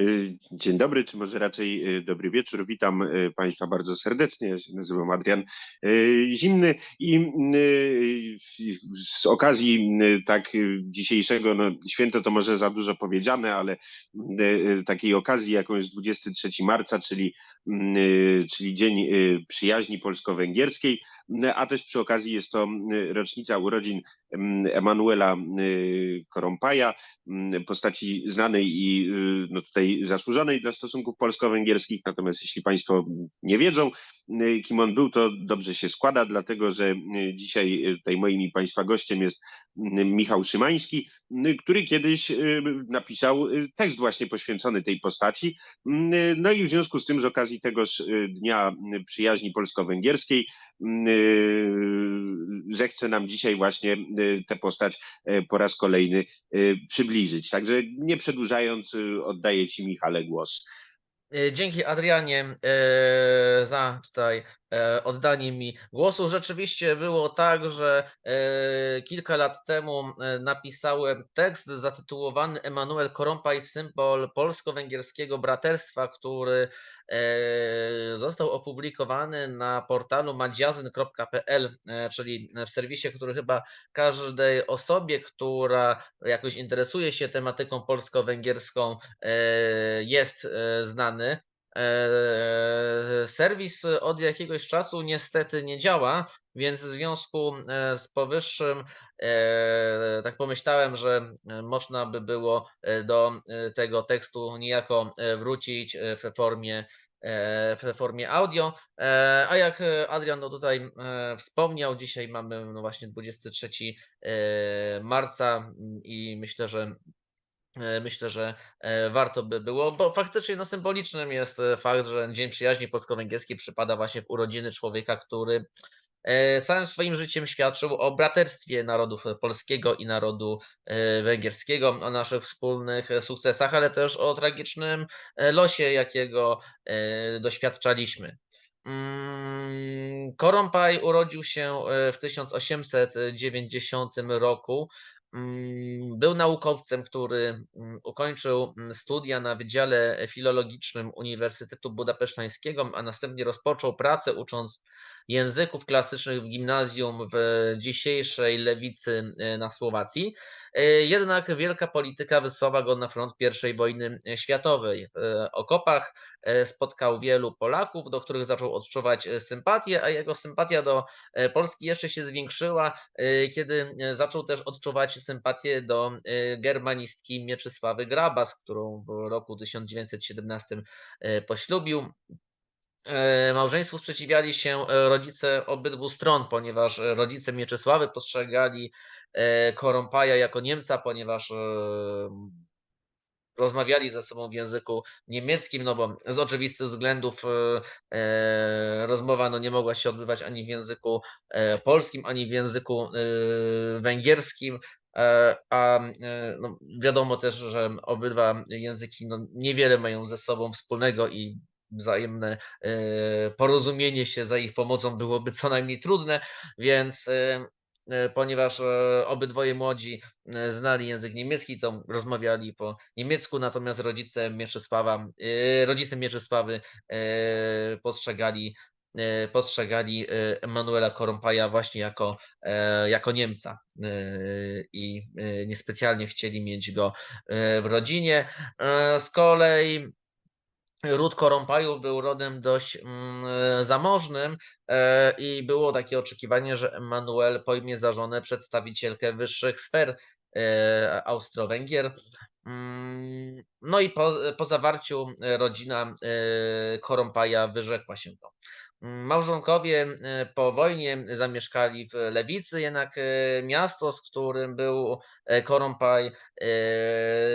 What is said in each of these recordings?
Y, dzień dobry, czy może raczej y, dobry wieczór. Witam y, Państwa bardzo serdecznie. Ja się nazywam Adrian Zimny i z okazji tak dzisiejszego no, święto to może za dużo powiedziane, ale takiej okazji, jaką jest 23 marca, czyli, czyli Dzień Przyjaźni Polsko-Węgierskiej, a też przy okazji jest to rocznica urodzin Emanuela Korompaja, postaci znanej i no tutaj zasłużonej dla stosunków polsko-węgierskich. Natomiast jeśli Państwo nie wiedzą, kim on był, to dobrze się składa, dlatego że dzisiaj tutaj moim i Państwa gościem jest Michał Szymański, który kiedyś napisał tekst właśnie poświęcony tej postaci. No i w związku z tym z okazji tegoż Dnia Przyjaźni Polsko-Węgierskiej zechce nam dzisiaj właśnie tę postać po raz kolejny przybliżyć. Także nie przedłużając, oddaję Ci Michale głos. Dzięki Adrianie za tutaj E, oddanie mi głosu. Rzeczywiście było tak, że e, kilka lat temu e, napisałem tekst zatytułowany Emanuel Korompaj, symbol polsko-węgierskiego braterstwa, który został opublikowany na portalu madziazyn.pl, czyli w serwisie, który chyba każdej osobie, która jakoś interesuje się tematyką polsko-węgierską jest znany. Eee, serwis od jakiegoś czasu niestety nie działa, więc w związku e, z powyższym e, tak pomyślałem, że e, można by było do tego tekstu niejako wrócić w formie w formie audio. A jak Adrian no tutaj wspomniał, dzisiaj mamy no właśnie 23 marca i myślę, że E, myślę, że e, warto by było, bo faktycznie no, symbolicznym jest e, fakt, że Dzień Przyjaźni Polsko-Węgierskiej przypada właśnie w urodziny człowieka, który całym swoim życiem świadczył o braterstwie narodów polskiego i narodu węgierskiego, o naszych wspólnych sukcesach, ale też o tragicznym losie, jakiego doświadczaliśmy. Mm, Korompaj urodził się w 1890 roku był naukowcem, który mm, ukończył mm, studia na Wydziale Filologicznym Uniwersytetu Budapesztańskiego, a następnie rozpoczął pracę ucząc języków klasycznych w gimnazjum w dzisiejszej lewicy e, na Słowacji. E, jednak wielka polityka wysłała go na front I wojny światowej. W okopach e, spotkał wielu Polaków, do których zaczął odczuwać sympatię, a jego sympatia do Polski jeszcze się zwiększyła, kiedy zaczął też odczuwać sympatię do germanistki Mieczysławy Grabas, którą w roku 1917 poślubił. E, małżeństwu sprzeciwiali się e, rodzice obydwu stron, ponieważ e, rodzice Mieczysławy postrzegali Korompaja jako Niemca, ponieważ rozmawiali ze sobą w języku niemieckim, no bo z oczywistych względów rozmowa no nie mogła się odbywać ani w języku polskim, ani w języku węgierskim. A no wiadomo też, że obydwa języki no niewiele mają ze sobą wspólnego i wzajemne e, porozumienie się za ich pomocą byłoby co najmniej trudne, więc e, e, ponieważ obydwoje młodzi znali język niemiecki, to rozmawiali po niemiecku, natomiast rodzice Mieczysława, rodzice Mieczysławy postrzegali postrzegali Emanuela Korompaja właśnie jako, jako Niemca i niespecjalnie chcieli mieć go w rodzinie. Z kolei Ród Korompajów był rodem dość mm, zamożnym e, i było takie oczekiwanie, że Emanuel pojmie za żonę przedstawicielkę wyższych sfer e, Austro-Węgier. Mm, no i po, po zawarciu rodzina e, Korompaja wyrzekła się go. Małżonkowie e, po wojnie zamieszkali w Lewicy, jednak e, miasto, z którym był e, Korompaj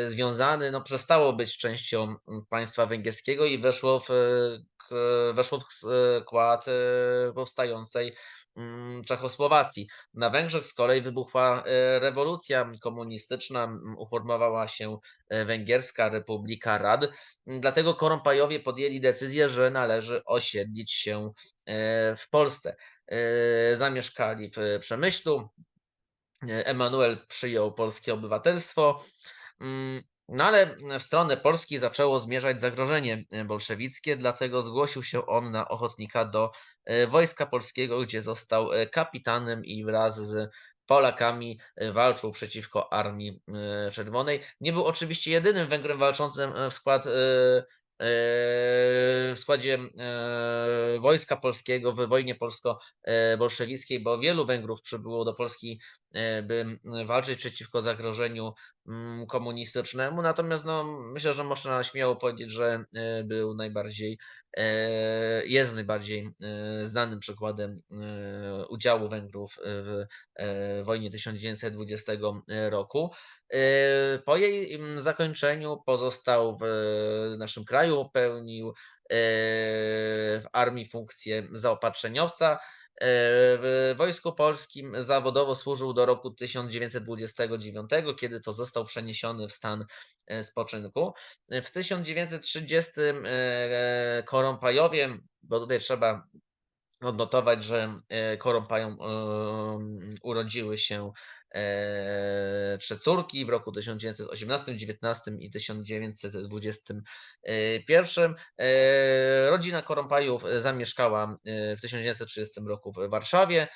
związany, no, przestało być częścią państwa węgierskiego i weszło w, weszło w skład powstającej Mm, Czechosłowacji. Na Węgrzech z kolei wybuchła e, rewolucja komunistyczna, uformowała się e, Węgierska Republika Rad. Dlatego Korompajowie podjęli decyzję, że należy osiedlić się e, w Polsce. Zamieszkali w Przemyślu. Emanuel przyjął polskie obywatelstwo. No ale w stronę Polski zaczęło zmierzać zagrożenie e, bolszewickie, dlatego zgłosił się on na ochotnika do e, Wojska Polskiego, gdzie został e, kapitanem i wraz z Polakami walczył przeciwko Armii Czerwonej. Nie był oczywiście jedynym Węgrem walczącym w skład. E, e, W składzie e, Wojska Polskiego w wojnie polsko-bolszewickiej, bo wielu Węgrów przybyło do Polski, e, by m, walczyć przeciwko zagrożeniu mm, komunistycznemu. Natomiast no, myślę, że można śmiało powiedzieć, że był najbardziej, jest najbardziej e, znanym przykładem e, udziału Węgrów w e, wojnie 1920 roku. E, Po jej mm, zakończeniu pozostał w naszym kraju, pełnił e, w armii funkcję zaopatrzeniowca. E, W Wojsku Polskim zawodowo służył do roku 1929, kiedy to został przeniesiony w stan e, spoczynku. W 1930 e, Korąpajowie, bo tutaj trzeba odnotować, że Korąpajom urodziły się trzy córki w roku 1918, 19 i 1921. E, Rodzina Korąpajów zamieszkała e, w 1930 roku w Warszawie.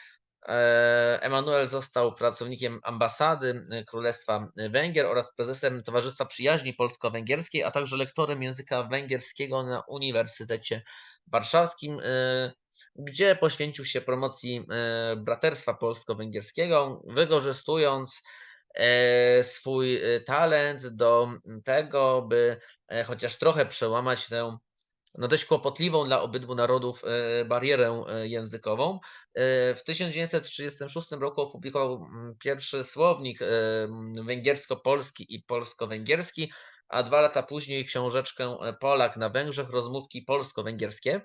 E, Emanuel został pracownikiem ambasady e, Królestwa Węgier oraz prezesem Towarzystwa Przyjaźni Polsko-Węgierskiej, a także lektorem języka węgierskiego na Uniwersytecie Warszawskim, e, gdzie poświęcił się promocji e, braterstwa polsko-węgierskiego, wykorzystując e, swój e, talent do tego, by chociaż trochę przełamać tę no dość kłopotliwą dla obydwu narodów barierę językową. W 1936 roku opublikował mm, pierwszy słownik mm, węgiersko-polski i polsko-węgierski, a dwa lata później książeczkę Polak na Węgrzech, rozmówki polsko-węgierskie.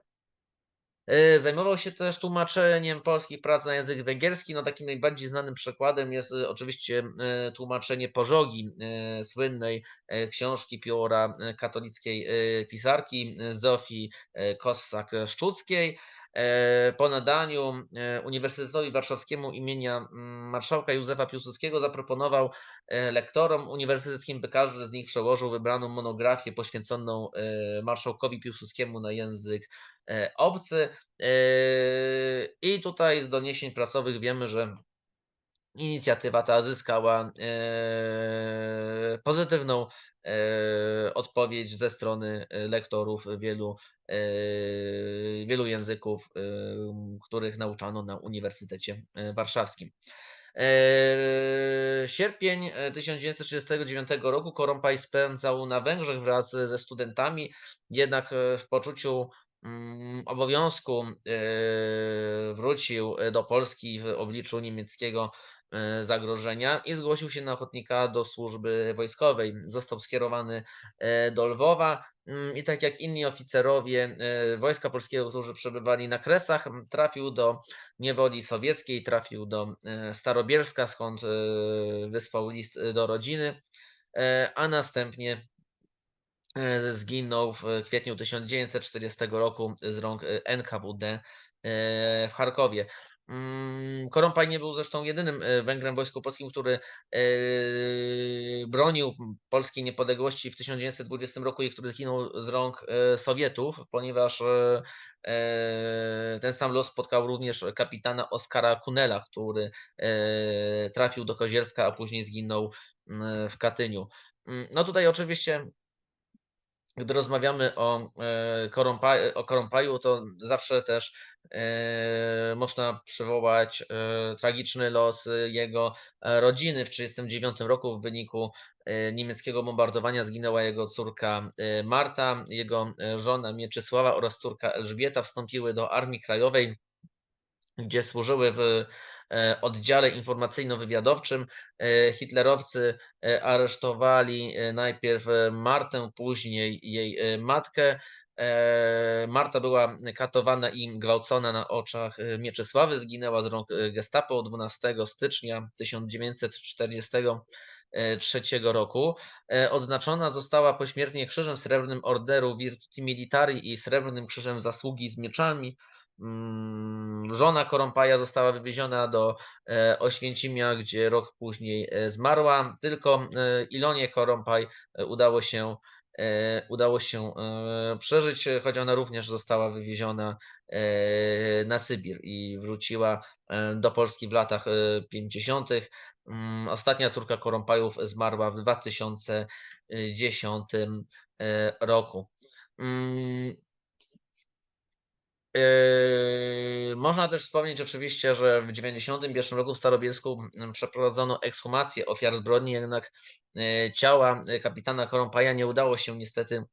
E, Zajmował się też tłumaczeniem polskich prac na język węgierski. No, takim najbardziej znanym przykładem jest e, oczywiście e, tłumaczenie Pożogi, słynnej książki pióra katolickiej pisarki Zofii Kossak-Szczuckiej. E, Po nadaniu e, Uniwersytetowi Warszawskiemu imienia mm, marszałka Józefa Piłsudskiego zaproponował e, lektorom uniwersyteckim, by każdy z nich przełożył wybraną monografię poświęconą marszałkowi Piłsudskiemu na język obcy. I tutaj z doniesień prasowych wiemy, że inicjatywa ta zyskała e, pozytywną e, odpowiedź ze strony e, lektorów wielu, wielu języków, których nauczano na Uniwersytecie Warszawskim. Sierpień e, 1939 roku Korąpaj spędzał na Węgrzech wraz ze studentami, jednak w poczuciu mm, obowiązku wrócił do Polski w obliczu niemieckiego zagrożenia i zgłosił się na ochotnika do służby wojskowej. Został skierowany e, do Lwowa mm, i tak jak inni oficerowie e, Wojska Polskiego, którzy przebywali na Kresach, trafił do niewoli sowieckiej, trafił do e, Starobielska, skąd e, wysłał list e, do rodziny, e, a następnie e, zginął w kwietniu 1940 roku z rąk e, NKWD e, w Charkowie. Mm, Korąpaj nie był zresztą jedynym e, Węgrem w Wojsku Polskim, który e, bronił polskiej niepodległości w 1920 roku i który zginął z rąk e, Sowietów, ponieważ ten sam los spotkał również kapitana Oskara Kunela, który trafił do Kozielska, a później zginął mm, w Katyniu. Mm, No tutaj oczywiście gdy rozmawiamy o, e, Korąpa, o Korąpaju, to zawsze też e, można przywołać e, tragiczny los e, jego e, rodziny. W 1939 roku w wyniku e, niemieckiego bombardowania zginęła jego córka e, Marta, jego e, żona Mieczysława oraz córka Elżbieta wstąpiły do Armii Krajowej, gdzie służyły w e, oddziale informacyjno-wywiadowczym. E, Hitlerowcy e, aresztowali e, najpierw e, Martę, później jej e, matkę. E, Marta była katowana i gwałcona na oczach e, Mieczysławy. Zginęła z rąk e, Gestapo 12 stycznia 1943 roku. E, Odznaczona została pośmiertnie Krzyżem Srebrnym Orderu Virtuti Militari i Srebrnym Krzyżem Zasługi z mieczami żona Korompaja została wywieziona do e, Oświęcimia, gdzie rok później e, zmarła. Tylko e, Ilonie Korompaj udało się, udało się przeżyć, choć ona również została wywieziona na Sybir i wróciła do Polski w latach e, 50. Mm, Ostatnia córka Korompajów zmarła w 2010 e, roku. Yy, Można też wspomnieć oczywiście, że w 1991 roku w Starobielsku mm, przeprowadzono ekshumację ofiar zbrodni, jednak e, ciała e, kapitana Korompaja nie udało się niestety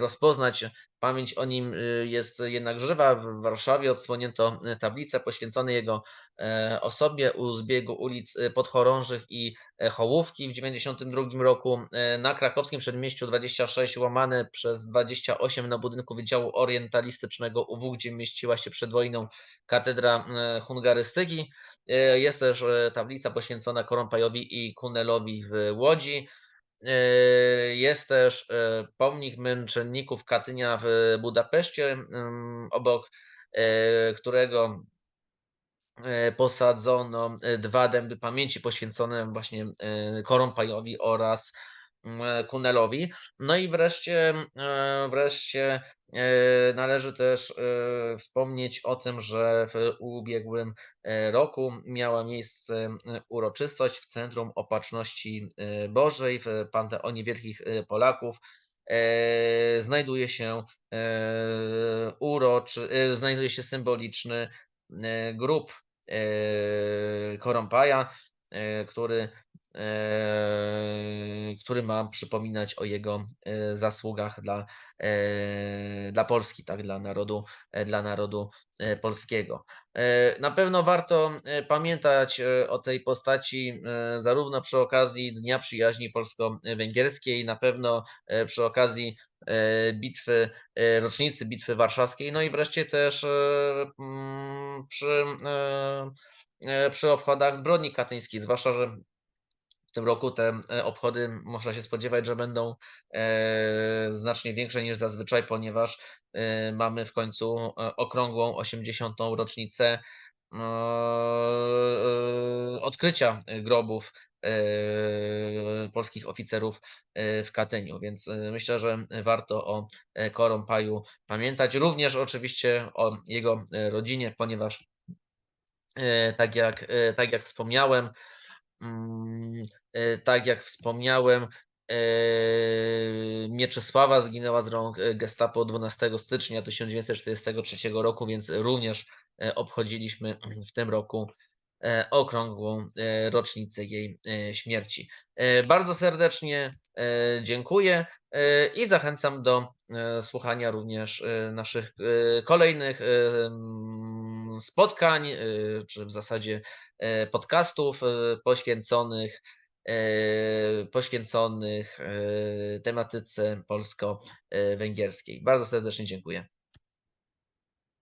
rozpoznać. Pamięć o nim y, jest jednak żywa. W Warszawie odsłonięto e, tablicę poświęconą jego e, osobie u zbiegu ulic e, Podchorążych i e, Hołówki w 1992 roku. E, Na krakowskim przedmieściu 26 łamane przez 28 na budynku Wydziału Orientalistycznego UW, gdzie mieściła się przed wojną katedra e, hungarystyki. E, Jest też e, tablica poświęcona Korompajowi i Kunelowi w Łodzi. E, Jest też e, pomnik męczenników Katynia w Budapeszcie, obok e, którego posadzono dwa dęby pamięci poświęcone właśnie Korompajowi oraz Kunelowi. No i wreszcie, e, wreszcie e, należy też e, wspomnieć o tym, że w ubiegłym e, roku miała miejsce e, uroczystość w Centrum Opatrzności e, Bożej w Panteonie Wielkich e, Polaków. E, Znajduje się e, uroczy, e, znajduje się symboliczny e, grób e, Korompaja, e, który, e, który ma przypominać o jego e, zasługach dla, e, dla Polski, tak, dla narodu, e, dla narodu e, polskiego. E, Na pewno warto e, pamiętać e, o tej postaci e, zarówno przy okazji Dnia Przyjaźni Polsko-Węgierskiej, na pewno e, przy okazji e, bitwy, e, rocznicy Bitwy Warszawskiej, no i wreszcie też e, przy, e, e, przy obchodach zbrodni katyńskiej, zwłaszcza, że w tym roku te e, obchody można się spodziewać, że będą e, znacznie większe niż zazwyczaj, ponieważ e, mamy w końcu okrągłą 80. rocznicę odkrycia grobów polskich oficerów w Katyniu, więc myślę, że warto o Korompaju pamiętać. Również oczywiście o jego rodzinie, ponieważ tak jak, tak jak wspomniałem, tak jak wspomniałem, e, Mieczysława zginęła z rąk e, Gestapo 12 stycznia 1943 roku, więc również e, obchodziliśmy w tym roku e, okrągłą e, rocznicę jej e, śmierci. E, Bardzo serdecznie e, dziękuję e, i zachęcam do e, słuchania również e, naszych e, kolejnych e, mm, spotkań, e, czy w zasadzie e, podcastów e, poświęconych e, poświęconych tematyce polsko-węgierskiej. Bardzo serdecznie dziękuję.